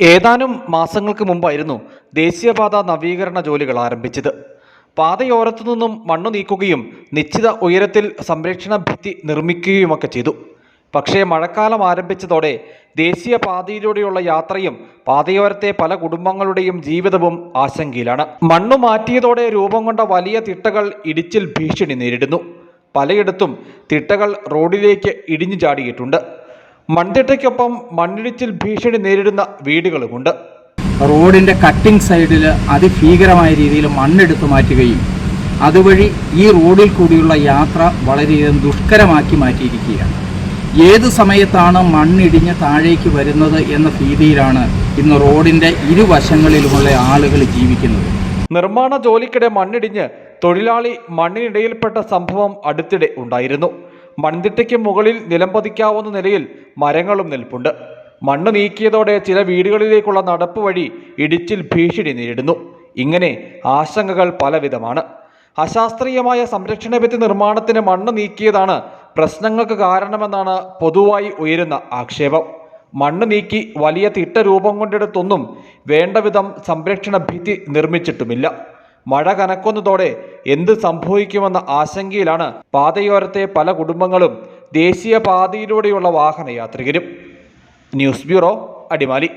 ഏതാനും മാസങ്ങൾക്ക് മുമ്പായിരുന്നു ദേശീയപാത നവീകരണ ജോലികൾ ആരംഭിച്ചത്. പാതയോരത്തു നിന്നും മണ്ണു നീക്കുകയും നിശ്ചിത ഉയരത്തിൽ സംരക്ഷണ ഭിത്തി നിർമ്മിക്കുകയുമൊക്കെ ചെയ്തു. പക്ഷേ മഴക്കാലം ആരംഭിച്ചതോടെ ദേശീയ പാതയിലൂടെയുള്ള യാത്രയും പാതയോരത്തെ പല കുടുംബങ്ങളുടെയും ജീവിതവും ആശങ്കയിലാണ്. മണ്ണു മാറ്റിയതോടെ രൂപം കൊണ്ട വലിയ തിട്ടകൾ ഇടിച്ചിൽ ഭീഷണി നേരിടുന്നു. പലയിടത്തും തിട്ടകൾ റോഡിലേക്ക് ഇടിഞ്ഞു ചാടിയിട്ടുണ്ട്. മൺതിട്ടയ്ക്കൊപ്പം മണ്ണിടിച്ചിൽ ഭീഷണി നേരിടുന്ന വീടുകളുമുണ്ട്. റോഡിന്റെ കട്ടിംഗ് സൈഡിൽ അതിഭീകരമായ രീതിയിൽ മണ്ണെടുത്ത് മാറ്റുകയും അതുവഴി ഈ റോഡിൽ കൂടിയുള്ള യാത്ര വളരെയധികം ദുഷ്കരമാക്കി മാറ്റിയിരിക്കുകയാണ്. ഏത് സമയത്താണ് മണ്ണിടിഞ്ഞ് താഴേക്ക് വരുന്നത് എന്ന ഭീതിയിലാണ് ഇന്ന് റോഡിന്റെ ഇരുവശങ്ങളിലുമുള്ള ആളുകൾ ജീവിക്കുന്നത്. നിർമ്മാണ ജോലിക്കിടെ മണ്ണിടിഞ്ഞ് തൊഴിലാളി മണ്ണിനിടയിൽപ്പെട്ട സംഭവം അടുത്തിടെ ഉണ്ടായിരുന്നു. മൺതിട്ടയ്ക്ക് മുകളിൽ നിലംപതിക്കാവുന്ന നിലയിൽ മരങ്ങളും നിൽപ്പുണ്ട്. മണ്ണ് നീക്കിയതോടെ ചില വീടുകളിലേക്കുള്ള നടപ്പ് വഴി ഇടിച്ചിൽ ഭീഷണി നേരിടുന്നു. ഇങ്ങനെ ആശങ്കകൾ പലവിധമാണ്. അശാസ്ത്രീയമായ സംരക്ഷണ ഭിത്തി നിർമ്മാണത്തിന് മണ്ണ് നീക്കിയതാണ് പ്രശ്നങ്ങൾക്ക് കാരണമെന്നാണ് പൊതുവായി ഉയരുന്ന ആക്ഷേപം. മണ്ണ് നീക്കി വലിയ തിട്ട രൂപം കൊണ്ടെടുത്തൊന്നും വേണ്ടവിധം സംരക്ഷണ ഭിത്തി നിർമ്മിച്ചിട്ടുമില്ല. മഴ കനക്കുന്നതോടെ എന്ത് സംഭവിക്കുമെന്ന ആശങ്കയിലാണ് പാതയോരത്തെ പല കുടുംബങ്ങളും ദേശീയ പാതയിലൂടെയുള്ള വാഹനയാത്രികരും. News bureau Adimali.